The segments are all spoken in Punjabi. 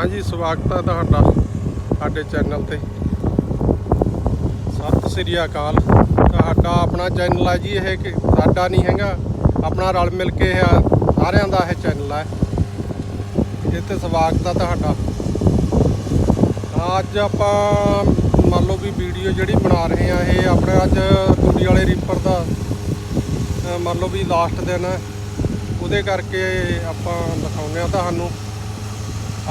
ਹਾਂਜੀ ਸਵਾਗਤ ਹੈ ਤੁਹਾਡਾ ਸਾਡੇ ਚੈਨਲ ਤੇ। ਸਤਿ ਸ੍ਰੀ ਅਕਾਲ। ਤੁਹਾਡਾ ਆਪਣਾ ਚੈਨਲ ਹੈ ਜੀ ਇਹ ਕਿ ਸਾਡਾ ਨਹੀਂ ਹੈਗਾ, ਆਪਣਾ ਰਲ ਮਿਲ ਕੇ ਇਹ ਸਾਰਿਆਂ ਦਾ ਇਹ ਚੈਨਲ ਹੈ ਇਹ ਤੇ ਸਵਾਗਤ ਹੈ ਤੁਹਾਡਾ। ਅੱਜ ਆਪਾਂ ਮੰਨ ਲਓ ਵੀ ਵੀਡੀਓ ਜਿਹੜੀ ਬਣਾ ਰਹੇ ਆ, ਇਹ ਆਪਣੇ ਅੱਜ ਤੂੜੀ ਵਾਲੇ ਰੀਪਰ ਦਾ ਮੰਨ ਲਓ ਵੀ ਲਾਸਟ ਦਿਨ ਹੈ ਉਹਦੇ ਕਰਕੇ ਆਪਾਂ ਦਿਖਾਉਂਦੇ ਆ ਤੁਹਾਨੂੰ।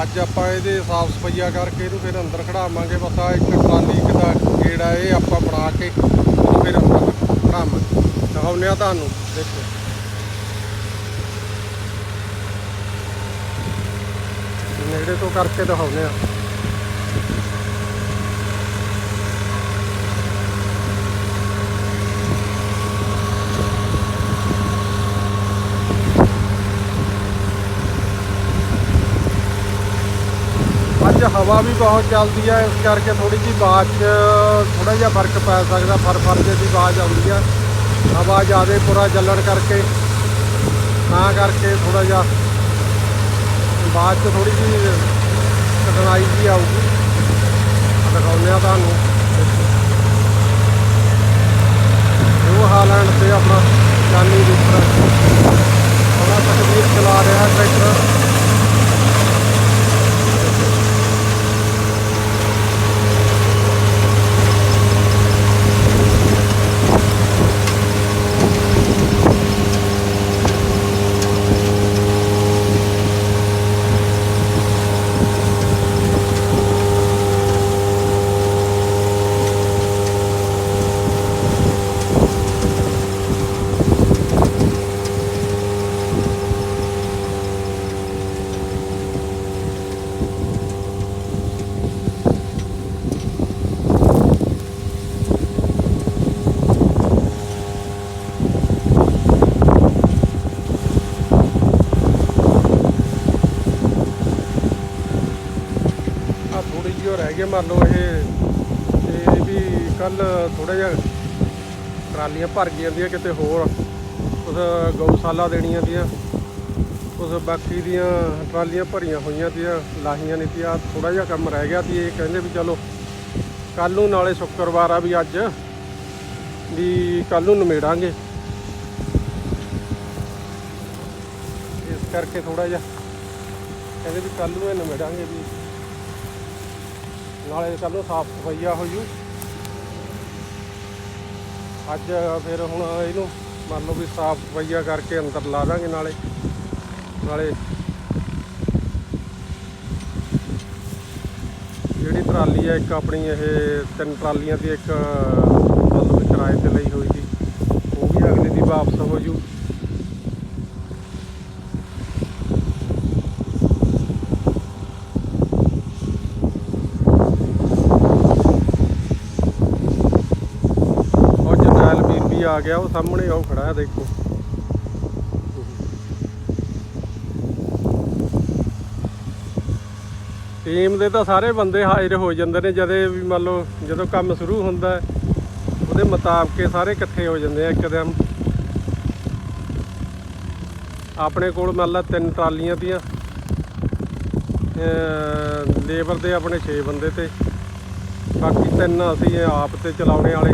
ਅੱਜ ਆਪਾਂ ਇਹਦੇ ਸਾਫ਼ ਸਫਾਈਆ ਕਰਕੇ ਇਹਨੂੰ ਫਿਰ ਅੰਦਰ ਖੜਾਵਾਂਗੇ, ਬਸ ਆ ਇੱਕ ਟਰਾਲੀ ਦਾ ਗੇੜਾ ਇਹ ਆਪਾਂ ਬਣਾ ਕੇ ਇਹਨੂੰ ਫਿਰ ਅੰਦਰ ਖੜਾਵਾਂਗੇ। ਦਿਖਾਉਂਦੇ ਆ ਤੁਹਾਨੂੰ, ਦੇਖੋ। ਨੇੜੇ ਤੋਂ ਕਰਕੇ ਦਿਖਾਉਂਦੇ ਆ ਅੱਜ ਹਵਾ ਵੀ ਬਹੁਤ ਚੱਲਦੀ ਹੈ ਇਸ ਕਰਕੇ ਥੋੜੀ ਜਿਹੀ ਆਵਾਜ਼ 'ਚ ਥੋੜਾ ਜਿਹਾ ਫ਼ਰਕ ਪੈ ਸਕਦਾ, ਫਰ ਫਰ ਜੇ ਦੀ ਆਵਾਜ਼ ਆਉਂਦੀ ਹੈ ਹਵਾ ਜ਼ਿਆਦਾ ਪੂਰਾ ਚੱਲਣ ਕਰਕੇ, ਤਾਂ ਕਰਕੇ ਥੋੜਾ ਜਿਹਾ ਆਵਾਜ਼ 'ਚ ਥੋੜੀ ਜਿਹੀ ਕਠਿਨਾਈ ਵੀ ਆਊਗੀ। ਦਿਖਾਉਂਦੇ ਆ ਤੁਹਾਨੂੰ ਉਹ ਹਾਲੈਂਡ ਤੇ ਆਪਣਾ ਜਾਨੀ ਦੇ ਉੱਪਰ ਆਪਣਾ ਤਕਦੀਰ ਚਲਾ ਰਿਹਾ ਟਰੈਕਟਰ ਆ ਥੋੜੀ ਮੰਨ ਲਓ ਇਹ ਤੇ ਵੀ ਕੱਲ ਥੋੜਾ ਜਿਹਾ ਟਰਾਲੀਆਂ ਭਰ ਗਈਆਂ ਦੀਆਂ ਕਿਤੇ ਹੋਰ, ਉਸ ਗਊਸ਼ਾਲਾ ਦੇਣੀਆਂ ਦੀਆਂ, ਉਸ ਬਾਕੀ ਦੀਆਂ ਟਰਾਲੀਆਂ ਭਰੀਆਂ ਹੋਈਆਂ ਤੀਆਂ ਲਾਹੀਆਂ ਨਹੀਂ ਤੀਆਂ ਥੋੜਾ ਜਿਹਾ ਕੰਮ ਰਹਿ ਗਿਆ ਸੀ, ਇਹ ਕਹਿੰਦੇ ਵੀ ਚਲੋ ਕੱਲ ਨੂੰ ਨਾਲੇ ਸ਼ੁੱਕਰਵਾਰ ਆ ਵੀ ਅੱਜ, ਵੀ ਕੱਲ ਨੂੰ ਨਿਮੇੜਾਂਗੇ। ਇਸ ਕਰਕੇ ਥੋੜਾ ਜਿਹਾ ਕਹਿੰਦੇ ਵੀ ਕੱਲ ਨੂੰ ਇਹ ਨਿਮੇੜਾਂਗੇ ਵੀ ਨਾਲੇ ਕੱਲ ਨੂੰ ਸਾਫ਼ ਸਫਾਈਆ ਹੋ ਜੂ ਅੱਜ ਫਿਰ ਹੁਣ ਇਹਨੂੰ ਮੰਨ ਲਓ ਵੀ ਸਾਫ਼ ਸਫਾਈਆ ਕਰਕੇ ਅੰਦਰ ਲਾ ਦਾਂਗੇ ਨਾਲੇ। ਨਾਲੇ ਜਿਹੜੀ ਟਰਾਲੀ ਹੈ ਇੱਕ ਆਪਣੀ ਇਹ ਤਿੰਨ ਟਰਾਲੀਆਂ ਦੀ ਇੱਕ ਮਤਲਬ ਕਿਰਾਏ ਤੇ ਲਈ ਹੋਈ ਸੀ, ਉਹ ਵੀ ਅਗਲੇ ਦੀ ਵਾਪਸ ਹੋ ਜੂ ਉਹ ਜਰਨੈਲ ਵੀਰ ਵੀ ਆ ਗਿਆ, ਉਹ ਸਾਹਮਣੇ ਉਹ ਖੜਾ ਹੈ, ਦੇਖੋ। ਟੀਮ ਦੇ ਤਾਂ ਸਾਰੇ ਬੰਦੇ ਹਾਜ਼ਰ ਹੋ ਜਾਂਦੇ ਨੇ, ਜਦੇ ਵੀ ਮੰਨ ਲਓ, ਜਦੋਂ ਕੰਮ ਸ਼ੁਰੂ ਹੁੰਦਾ ਉਹਦੇ ਮੁਤਾਬਕ ਸਾਰੇ ਇਕੱਠੇ ਹੋ ਜਾਂਦੇ ਆ ਇੱਕਦਮ। ਆਪਣੇ ਕੋਲ ਮੰਨ ਲਾ ਤਿੰਨ ਟਰਾਲੀਆਂ ਦੀਆਂ ਲੇਬਰ ਦੇ ਆਪਣੇ 6 ਬੰਦੇ ਤੇ, ਬਾਕੀ ਤਿੰਨ ਅਸੀਂ ਆਪ ਤੇ ਚਲਾਉਣੇ ਵਾਲੇ।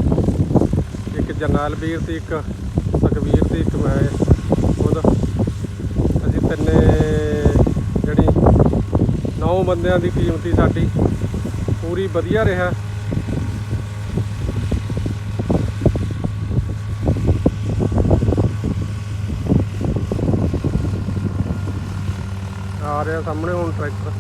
ਜਰਨੈਲ ਵੀਰ ਤੇ ਇੱਕ, ਸੁਖਵੀਰ ਤੇ ਇੱਕ ਮੈਂ ਖੁਦ। ਅਸੀਂ ਤਿੰਨੇ ਜਿਹੜੀ ਨੌ ਬੰਦਿਆਂ ਦੀ ਟੀਮ ਸੀ ਸਾਡੀ। ਪੂਰੀ ਵਧੀਆ ਰਿਹਾ। ਆ ਰਿਹਾ ਸਾਹਮਣੇ ਹੁਣ ਟਰੈਕਟਰ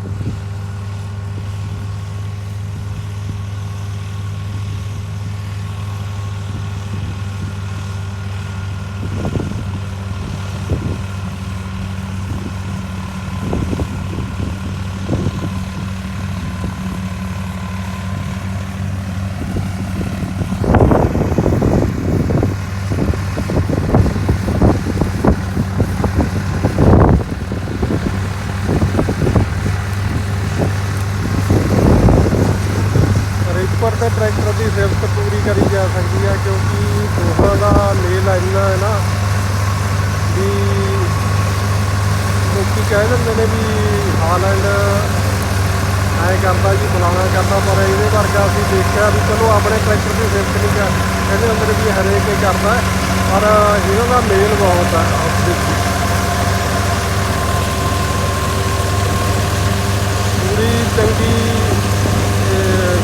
ਰੀਪਰ ਤੇ ਟਰੈਕਟਰ ਦੀ ਸਿਫਤ ਪੂਰੀ ਕਰੀ ਜਾ ਸਕਦੀ ਹੈ ਕਿਉਂਕਿ ਦੋਹਾਂ ਦਾ ਮੇਲ ਇੰਨਾ ਹੈ ਨਾ ਵੀ ਲੋਕੀ ਕਹਿ ਦਿੰਦੇ ਨੇ ਵੀ ਹਾਲੈਂਡ ਕਰਦਾ ਜੀ ਬੁਲਾਣਾ ਕਰਦਾ ਪਰ ਇਹਦੇ ਵਰਗਾ ਅਸੀਂ ਦੇਖਿਆ ਵੀ ਚਲੋ ਆਪਣੇ ਟਰੈਕਟਰ ਦੀ ਸਿਫਤ ਨਹੀਂ ਕਰ ਇਹਦੇ ਅੰਦਰ ਵੀ ਹਰੇਕ ਹੀ ਕਰਦਾ ਪਰ ਇਹਨਾਂ ਦਾ ਮੇਲ ਬਹੁਤ ਹੈ ਆਪਸ ਵਿੱਚ। ਪੂਰੀ ਚੰਗੀ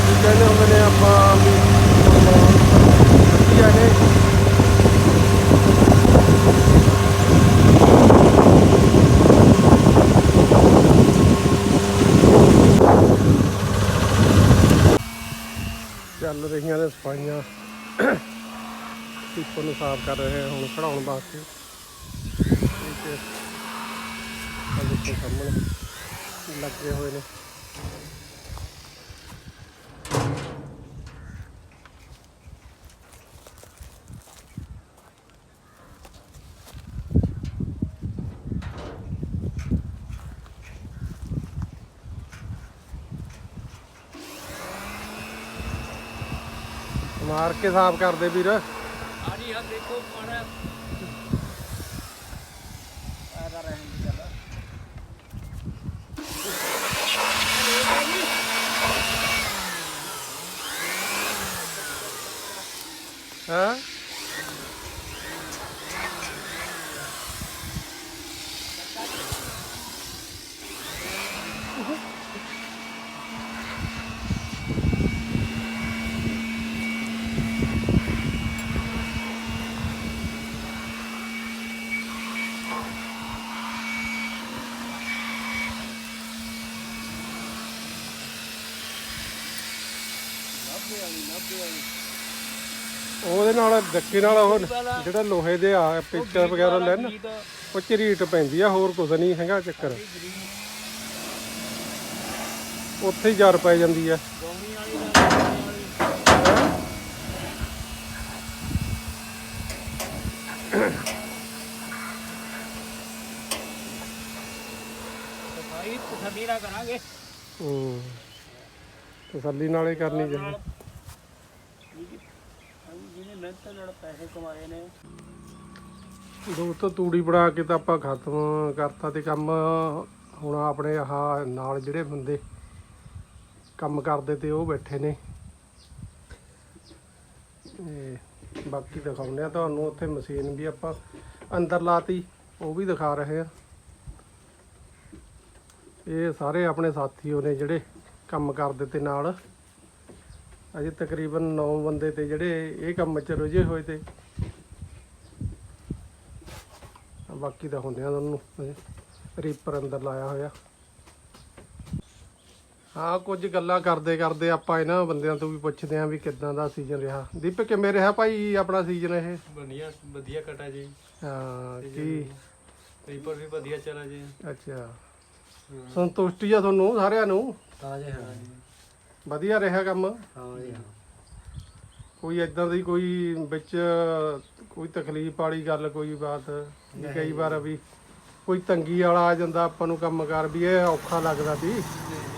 ਕੀ ਕਹਿੰਦੇ ਹੁੰਦੇ ਨੇ ਆਪਾਂ, ਵੀ ਵਧੀਆ ਨੇ ਚੱਲ ਰਹੀਆਂ ਨੇ ਸਫਾਈਆਂ ਟਿੱਪਰ ਨੂੰ ਸਾਫ਼ ਕਰ ਰਹੇ ਆ ਹੁਣ ਖੜਾਉਣ ਵਾਸਤੇ। ਠੀਕ ਹੈ। ਆਹ ਦੇਖੋ ਸਾਹਮਣੇ ਲੱਗੇ ਹੋਏ ਨੇ। ਮਾਰ ਕੇ ਸਾਫ਼ ਕਰਦੇ ਵੀਰ। ਹਾਂਜੀ ਹਾਂ ਦੇਖੋ ਮਾੜਾ ਆਦਾ ਰਹਿਣ ਦੀ ਗੱਲ ਹਾਂ? ਉਹਦੇ ਨਾਲ ਧੱਕੇ ਨਾਲ ਉਹ ਜਿਹੜਾ ਲੋਹੇ ਦੇ ਆ ਪਿਕਚਰ ਵਗੈਰਾ ਲੈਣ ਉਹ ਚ ਰੀਟ ਪੈਂਦੀ ਆ ਹੋਰ ਕੁਝ ਨਹੀਂ ਹੈਗਾ ਚੱਕਰ। ਉੱਥੇ ਹੀ ਜਰ ਪੈ ਜਾਂਦੀ ਆ। ਸਫ਼ਾਈ ਤਸੱਲੀ ਨਾਲ ਕਰਾਂਗੇ। ਹੂੰ। ਤਸੱਲੀ ਨਾਲ ਕਰਨੀ ਚਾਹੀਦੀ। ਜਿਹਨੇ ਮਿਹਨਤ ਨਾਲ ਪੈਸੇ ਕਮਾਏ ਨੇ ਦੋਸਤੋ ਤੂੜੀ ਬਣਾ ਕੇ ਤਾਂ ਆਪਾਂ ਖਤਮ ਕਰਤਾ ਤੇ ਕੰਮ ਹੁਣ ਆਪਣੇ ਆਹ ਨਾਲ ਜਿਹੜੇ ਬੰਦੇ ਕੰਮ ਕਰਦੇ ਤੇ ਉਹ ਬੈਠੇ ਨੇ। ਤੇ ਬਾਕੀ ਦਿਖਾਉਂਦੇ ਆ ਤੁਹਾਨੂੰ, ਉੱਥੇ ਮਸ਼ੀਨ ਵੀ ਆਪਾਂ ਅੰਦਰ ਲਾਤੀ, ਉਹ ਵੀ ਦਿਖਾ ਰਹੇ ਆ। ਇਹ ਸਾਰੇ ਆਪਣੇ ਸਾਥੀਓ ਨੇ ਜਿਹੜੇ ਕੰਮ ਕਰਦੇ ਤੇ ਨਾਲ। ਅਜੇ ਤਕਰੀਬਨ 9 ਬੰਦੇ ਤੇ ਜਿਹੜੇ ਇਹ ਕੰਮ 'ਚ ਰੁਝੇ ਹੋਏ ਤੇ ਬਾਕੀ ਤਾਂ ਹੁੰਦਿਆਂ ਤੁਹਾਨੂੰ ਰੀਪਰ ਅੰਦਰ ਲਾਇਆ ਹੋਇਆ। ਹਾਂ ਕੁਝ ਗੱਲਾਂ ਕਰਦੇ ਕਰਦੇ ਆਪਾਂ ਇਹਨਾਂ ਬੰਦਿਆਂ ਤੋਂ ਵੀ ਪੁੱਛਦੇ ਆਂ ਵੀ ਕਿੱਦਾਂ ਦਾ ਸੀਜ਼ਨ ਰਿਹਾ। ਦੀਪਕ ਕਿਵੇਂ ਰਿਹਾ ਭਾਈ ਆਪਣਾ ਸੀਜ਼ਨ ਇਹ? ਵਧੀਆ ਵਧੀਆ ਕਟਾ ਜੀ। ਹਾਂ ਕੀ? ਰੀਪਰ ਵੀ ਵਧੀਆ ਚਲਾ ਜੀ। ਅੱਛਾ। ਸੰਤੁਸ਼ਟੀ ਆ ਤੁਹਾਨੂੰ ਸਾਰਿਆਂ ਨੂੰ? ਹਾਂ ਜੀ ਹਾਂ। ਵਧੀਆ ਰਿਹਾ ਕੰਮ? ਹਾਂ ਜੀ ਹਾਂ। ਕੋਈ ਇਦਾਂ ਦੀ ਕੋਈ ਵਿੱਚ ਕੋਈ ਤਕਲੀਫ ਵਾਲੀ ਗੱਲ ਕੋਈ ਬਾਤ ਵੀ ਕਈ ਵਾਰ ਵੀ ਕੋਈ ਤੰਗੀ ਵਾਲਾ ਆ ਜਾਂਦਾ ਆਪਾਂ ਨੂੰ ਕੰਮਕਾਰ ਵੀ ਇਹ ਔਖਾ ਲੱਗਦਾ ਸੀ।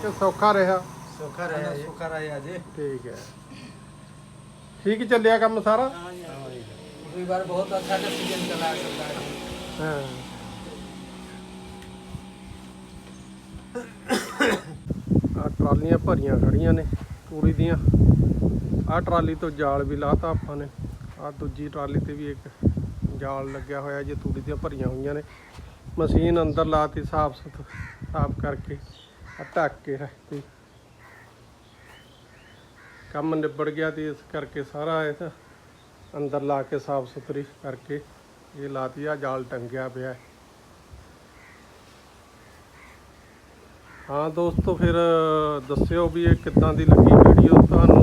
ਤੇ ਸੌਖਾ ਰਿਹਾ। ਸੋਖਾ ਰਿਹਾ ਸੋਖਾ ਰਿਹਾ ਜੀ ਠੀਕ ਹੈ। ਠੀਕ ਚੱਲਿਆ ਕੰਮ ਸਾਰਾ? ਕੋਈ ਬਾਰ ਬਹੁਤ ਅੱਛਾ ਸੀਜ਼ਨ ਚਲਾ ਸਕਦਾ ਹੈ। ਹਾਂ। ਆ ਟਰਾਲੀਆਂ ਭਰੀਆਂ ਖੜੀਆਂ ਨੇ, ਤੂੜੀ ਦੀਆਂ। ਆਹ ਟਰਾਲੀ ਤੋਂ ਜਾਲ ਵੀ ਲਾਤਾ ਆਪਾਂ ਨੇ। ਆਹ ਦੂਜੀ ਟਰਾਲੀ ਤੇ ਵੀ ਇੱਕ ਜਾਲ ਲੱਗਿਆ ਹੋਇਆ ਜੇ ਤੂੜੀ ਦੀਆਂ ਭਰੀਆਂ ਹੋਈਆਂ ਨੇ। ਮਸ਼ੀਨ ਅੰਦਰ ਲਾਤੀ ਸਾਫ਼ ਸੁਥ ਸਾਫ਼ ਕਰਕੇ ਢੱਕ ਕੇ ਰੱਖਤੀ। ਕੰਮ ਨਿਬੜ ਗਿਆ ਤੇ ਇਸ ਕਰਕੇ ਸਾਰਾ ਇਸ ਅੰਦਰ ਲਾ ਕੇ ਸਾਫ਼ ਸੁਥਰੀ ਕਰਕੇ ਇਹ ਲਾਤੀ ਆ ਜਾਲ ਟੰਗਿਆ ਪਿਆ। ਹਾਂ ਦੋਸਤੋ, ਫਿਰ ਦੱਸਿਓ ਵੀ ਇਹ ਕਿੱਦਾਂ ਦੀ ਲੱਗੀ ਵੀਡੀਓ ਤੁਹਾਨੂੰ?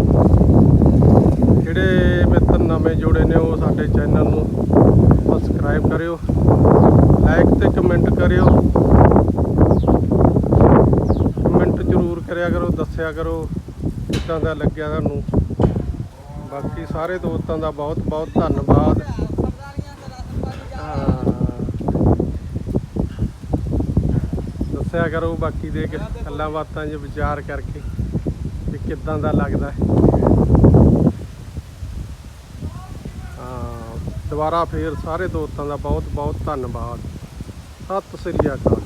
ਜਿਹੜੇ ਮਿੱਤਰ ਨਵੇਂ ਜੁੜੇ ਨੇ ਉਹ ਸਾਡੇ ਚੈਨਲ ਨੂੰ? ਸਬਸਕ੍ਰਾਈਬ ਕਰਿਓ ਲਾਈਕ ਤੇ ਕਮੈਂਟ ਕਰਿਓ। ਕਮੈਂਟ ਜ਼ਰੂਰ ਕਰਿਆ ਕਰੋ, ਦੱਸਿਆ ਕਰੋ ਕਿੱਦਾਂ ਦਾ ਲੱਗਿਆ ਤੁਹਾਨੂੰ। ਬਾਕੀ ਸਾਰੇ ਦੋਸਤਾਂ ਦਾ ਬਹੁਤ ਬਹੁਤ ਧੰਨਵਾਦ। ਦੱਸਿਆ ਕਰੋ ਬਾਕੀ ਦੇ ਗੱਲਾਂ ਬਾਤਾਂ 'ਚ ਵਿਚਾਰ ਕਰਕੇ ਵੀ ਕਿੱਦਾਂ ਦਾ ਲੱਗਦਾ ਹਾਂ। ਦੁਬਾਰਾ ਫੇਰ ਸਾਰੇ ਦੋਸਤਾਂ ਦਾ ਬਹੁਤ ਬਹੁਤ ਧੰਨਵਾਦ। ਸਤਿ ਸ੍ਰੀ ਅਕਾਲ।